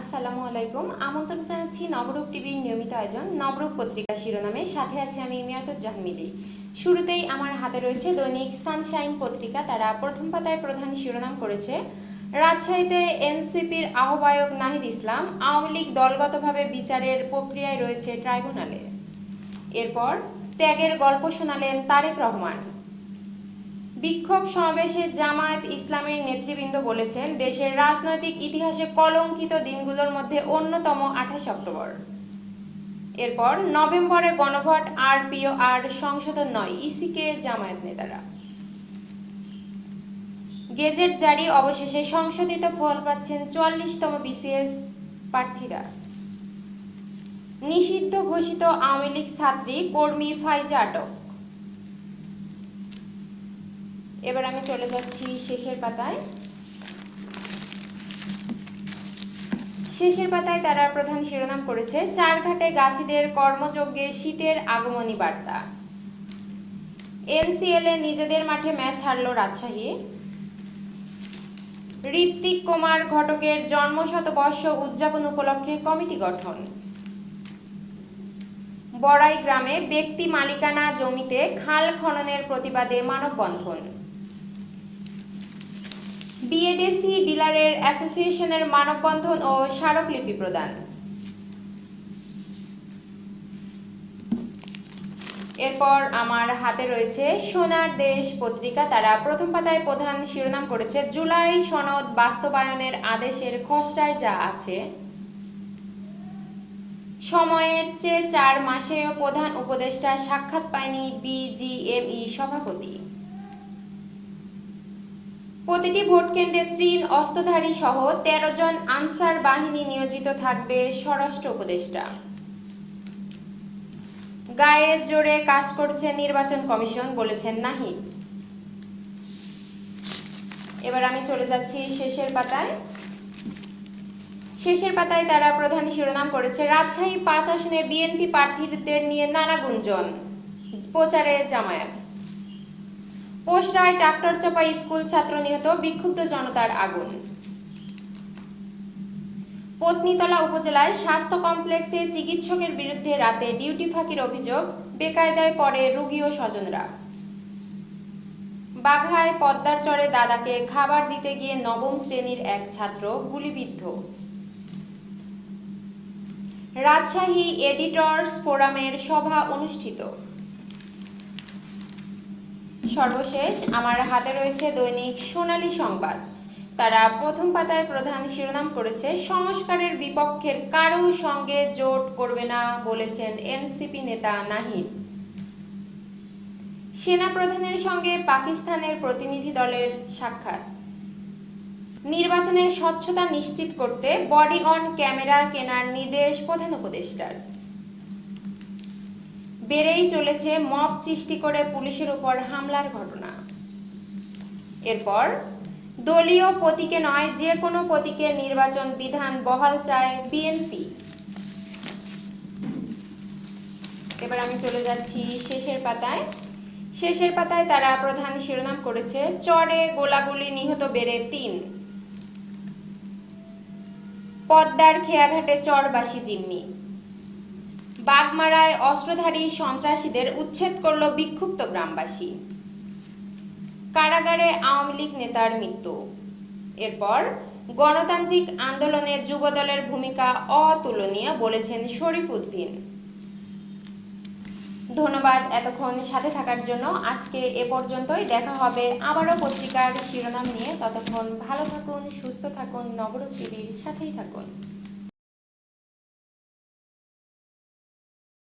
আসসালামু আলাইকুম। আমন্ত্রণ জানাচ্ছি নবরূপ টিভির নিয়মিত আয়োজন, নবরূপ পত্রিকা শিরোনামে। সাথে আছে আমি মিয়াতুজ্জাহান জাহমিলি শুরুতেই আমার হাতে রয়েছে দৈনিক সানশাইন পত্রিকা। তারা প্রথম পাতায় প্রধান শিরোনাম করেছে, রাজশাহীতে এনসিপির আহ্বায়ক নাহিদ ইসলাম, আওয়ামী লীগ দলগতভাবে বিচারের প্রক্রিয়ায় রয়েছে ট্রাইব্যুনালে। এরপর ত্যাগের গল্প শোনালেন তারেক রহমান। বিক্ষোভ সমাবেশে জামায়াত ইসলামের নেতৃবৃন্দ বলেছেন, দেশের রাজনৈতিক ইতিহাসে কলঙ্কিত দিনগুলোর মধ্যে অন্যতম আঠাশ অক্টোবর। এরপর নভেম্বরে গণভোট আর পিও আর সংশোধন নয়, ইসিকে জামায়াত নেতারা। গেজেট জারি, অবশেষে সংশোধিত ফল পাচ্ছেন চুয়াল্লিশতম বিসিএস প্রার্থীরা। নিষিদ্ধ ঘোষিত আওয়ামী লীগ ছাত্রী কর্মী ফাইজা আটক। এবার আমি চলে যাচ্ছি শেষের পাতায়। শেষের পাতায় তারা প্রধান শিরোনাম করেছে, চারঘাটে গাছিদের কর্মযজ্ঞে শীতের আগমনী বার্তা। এনসিএল এ নিজেদের মাঠে ম্যাচ হারল রাজশাহী। ঋত্বিক কুমার ঘটকের জন্মশতবর্ষ উদযাপন উপলক্ষে কমিটি গঠন। বড়াই গ্রামে ব্যক্তি মালিকানা জমিতে খাল খননের প্রতিবাদে মানববন্ধন। বিএডএসি ডিলারের অ্যাসোসিয়েশনের মানববন্ধন ও স্মারকলিপি প্রদান। এরপর আমার হাতে রয়েছে সোনার দেশ পত্রিকা। তারা প্রথম পাতায় প্রধান শিরোনাম করেছে, জুলাই সনদ বাস্তবায়নের আদেশের খসড়ায় যা আছে। সময়ের চেয়ে চার মাসেও প্রধান উপদেষ্টা সাক্ষাৎ পায়নি বিজিএমই সভাপতি। প্রতিটি ভোট কেন্দ্রে ত্রিন অস্ত্রধারী সহ তেরো জন আনসার বাহিনী নিয়োজিত থাকবে স্বরাষ্ট্র উপদেষ্টা। গায়ের জোরে কাজ করছে নির্বাচন কমিশন, বলেছেন নাহি এবার আমি চলে যাচ্ছি শেষের পাতায়। শেষের পাতায় তারা প্রধান শিরোনাম করেছে, রাজশাহী পাঁচ আসনে বিএনপি প্রার্থীদের নিয়ে নানা গুঞ্জন। প্রচারে জামায়াত। পোশরায় ট্রাক্টর চাপা স্কুল ছাত্র নিহত, বিক্ষুব্ধ জনতার আগুন। পত্নীতলা উপজেলায় স্বাস্থ্য কমপ্লেক্সে চিকিৎসকের বিরুদ্ধে রাতে ডিউটি ফাঁকির অভিযোগ, বেকায়দায় পড়ে রোগী ও স্বজনরা। বাঘায় পদ্মার চরে দাদাকে খাবার দিতে গিয়ে নবম শ্রেণির এক ছাত্র গুলিবিদ্ধ। রাজশাহী এডিটর্স ফোরামের সভা অনুষ্ঠিত। সর্বশেষ, আমার হাতে রয়েছে দৈনিক সোনালী সংবাদ। তারা প্রথম পাতায় প্রধান শিরোনাম করেছে, সংস্কারের বিপক্ষের কারও সঙ্গে জোট করবে না, বলেছেন এনসিপি নেতা নাহিদ। সেনা প্রধানের সঙ্গে পাকিস্তানের প্রতিনিধি দলের সাক্ষাৎ। নির্বাচনের স্বচ্ছতা নিশ্চিত করতে বডি অন ক্যামেরা কেনার নির্দেশ প্রধান উপদেষ্টার। বেড়েই চলেছে মব সৃষ্টি করে পুলিশের উপর হামলার ঘটনা। এরপর, দলীয় প্রতীকে নয়, যে কোনো প্রতীকে নির্বাচন বিধান বহাল চায় বিএনপি। এবার আমি চলে যাচ্ছি শেষের পাতায়। শেষের পাতায় তারা প্রধান শিরোনাম করেছে, চরে গোলাগুলি নিহত বেড়ে তিন। পদ্মার খেয়াঘাটে চরবাসী জিম্মি। বাগমারায় অস্ত্রধারী সন্ত্রাসীদের উচ্ছেদ করল বিক্ষুব্ধ গ্রামবাসী। কারাগারে আওয়ামী লীগ নেতার মৃত্যু। এরপর গণতান্ত্রিক আন্দোলনে যুবদলের ভূমিকা অতুলনীয় বলেছেন শরীফ উদ্দিন। ধন্যবাদ এতক্ষণ সাথে থাকার জন্য। আজকে এ পর্যন্তই। দেখা হবে আবারও পত্রিকার শিরোনাম নিয়ে। ততক্ষণ ভালো থাকুন, সুস্থ থাকুন। নবরূপ টিভির সাথেই থাকুন।